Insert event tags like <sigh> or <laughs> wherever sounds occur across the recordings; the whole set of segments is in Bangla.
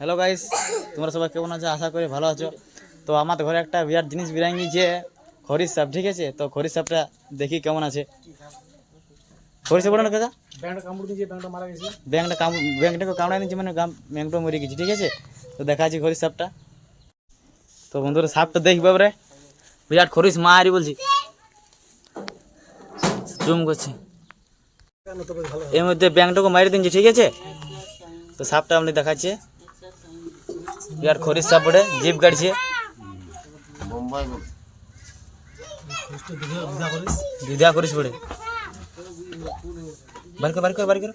হ্যালো গাইস তোমরা সবাই কেমন আছো? আশা করি ভালো আছো। তো আমার ঘরে একটা বিরাট জিনিস বিরাঙ্গি যে খরিস সাপ ঠিক আছে? তো খরিস সাপটা দেখি কেমন আছে। খরিস না কাকা ব্যাংকটা কামড় দিয়েছে ব্যাংকটা মারা গেছে। ব্যাংকটা কাম ব্যাংকটাকে মানে ব্যাংকটা মরে গেছে ঠিক আছে? তো দেখা আছে খরিস সাপটা। তো বন্ধুরা সাপটা দেখবে রে বিরাট খরিস মারি বলছি। জুম করছি। এর মধ্যে ব্যাংকটাকে মারি ঠিক আছে? তো সাপটা আপনি দেখাচ্ছে। বিরাট খরিস সাপ বটে জিপ কাটছে একটু দিঘা দিঘা করিস দিদা করিস পড়ে বার কর বার কর বার কর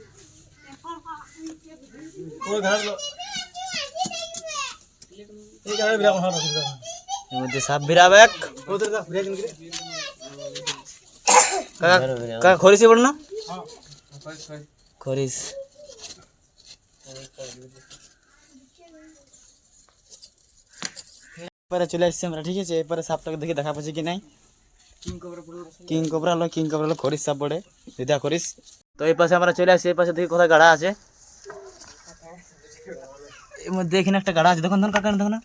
ওই ঘাড় এই ঘাড়ে বিরাম হয় না দিঘা এর মধ্যে সাপ বিরাবে এক ওদের গা ঘুরে কিনকে কাকা কাকা খরিসে পড় না হ্যাঁ খরিস এবারে চলে আসছি আমরা, ঠিক আছে? এরপরে সাপটাকে দেখে দেখা পাচ্ছি কি নাই? কিং কোবরা হলো কিং কোবরা হলো, খরিস সাপ পড়ে দিদা খরিস। তো এই পাশে আমরা চলে আসছি, এই পাশে দেখি কোথায় গাড়া আছে। এর মধ্যে এখানে একটা গাড়া আছে। দেখুন কাকা, দেখুন না।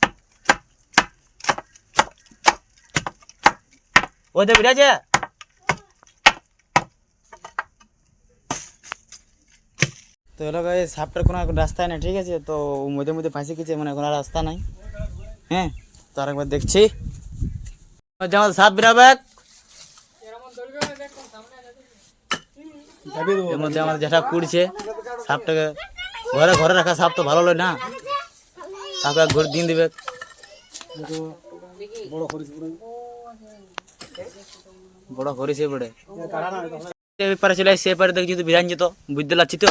ওই তো বিরাজে তো এলো সাপটার কোনো এখন রাস্তা নেই, ঠিক আছে? তো মধ্যে মধ্যে ফাঁসে গেছে মানে কোনো রাস্তা নাই। হ্যাঁ? তো আরেকবার দেখছি। যেমন সাপ বেরাবে এর মধ্যে আমার যেটা কুড়ছে। সাপটাকে ঘরে ঘরে রাখা সাপ তো ভালো লয় না। সাপকে ঘুরে দিন দিবে। বড় করিস এটা এপারে চলে আসছে এপারে দেখছি তো বিরান যেত বুঝতে পারছি তো?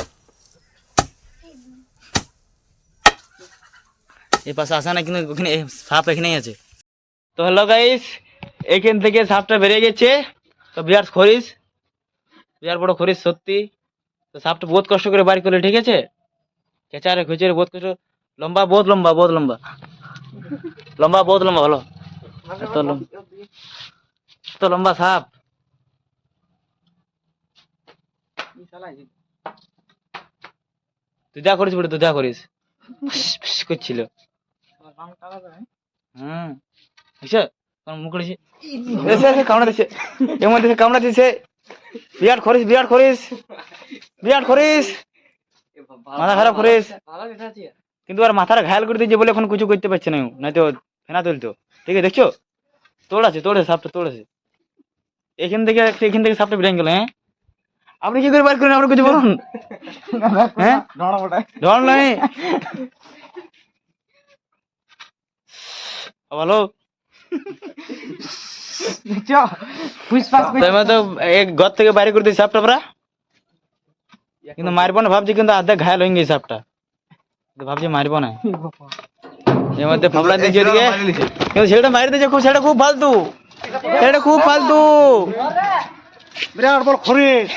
এই পাশে আসা না, কিন্তু ওখানে সাপ এখানেই আছে। তো হ্যালো গাইস এখান থেকে সাপটা বেরিয়ে গেছে। তো বিরাট খরিস, বিরাট বড় খরিস সত্যি। তো সাপটা বহুত কষ্ট করে বাড়ি করলে, ঠিক আছে? চেঁচারে খুচরে বহুত কষ্ট, লম্বা, বহুত লম্বা বহুত লম্বা। লম্বা, বহুত লম্বা ভালো এত লম্বা। এত লম্বা সাপ। তুই যা করিস বলে তুই যা করিস। করছিল। হুম বুঝছ তোর এসে এসে কামড়া দিছে এমন দিছে কামড়া দিছে বিরাট করিস বিরাট করিস বিরাট করিস মাথা খারাপ করিস কিন্তু আর মাথার ঘায়াল করে দিয়েছে বলে এখন কিছু করতে পারছে না ও। নয়তো ফেনা তুলতো ঠিক আছে দেখছ তোড় আছে তোড়ে সাপটা তোড়েছে এখান থেকে এখান থেকে সাপটা বেরিয়ে গেল হ্যাঁ আপনি কি করে বার করেন আপনি কিছু বলুন হ্যাঁ ডাড়া নাই ভালো? <laughs> চ তো এক ঘর থেকে বাইরে করে দিই সাপটা পরা? কিন্তু মারবো না ভাবছি কিন্তু আধা ঘায়াল হয়ে গেছে সাপটা। ভাবছি মারবো না। এর মধ্যে ফাবলা দিয়েছে এদিকে কিন্তু সেটা মারি দিয়েছে খুব সেটা খুব ফালতু। সেটা খুব ফালতু। বিরাট বড় খরিস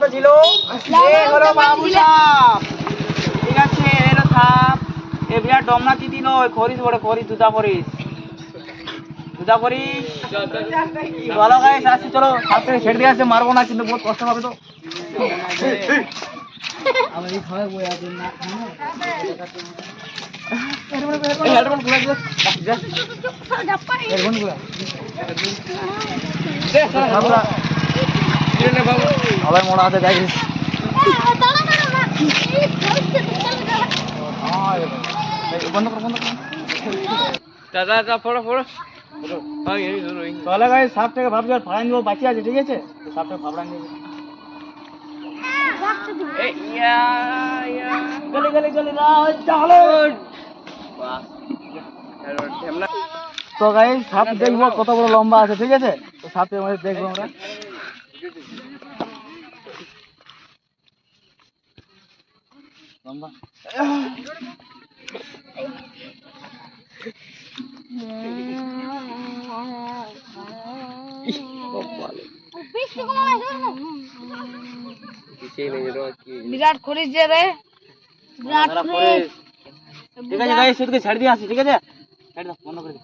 ছিল। হলো বাবু সাপ। ঠিক আছে এলো সাপ এ বিরাট ডমনা চিতি নয় খরিস বড় খরিস দুটা খরিস। দুটা খরিস। ভালো গাইস আসছি চলো। সাপটাকে ছেড়ে দিয়ে আসছে মারবো না কিন্তু বহুত কষ্ট হবে তো। এই হেডফোন খুলে দে দে হেডফোন খুলে দে বাবুরা সবাই মোড়া হাতে গাইস দাদা দাদা ফটো ফটো তাহলে গাই সাপটাকে ভাবছি আর বাকি আছে ঠিক আছে? তো সাপটাকে ফাড়াই নিবো। গলি গলি গলি না চলো তো গাই সাপ দেখব কত বড় লম্বা আছে ঠিক আছে? তো সাপের মধ্যে দেখব আমরা। লম্বা বিরাট করিস যে রে। বিরাট পরে- ঠিক আছে গাইস শুধু ছাড় দিয়ে আসি ঠিক আছে? ছাড় দাও বন্ধ করে দে।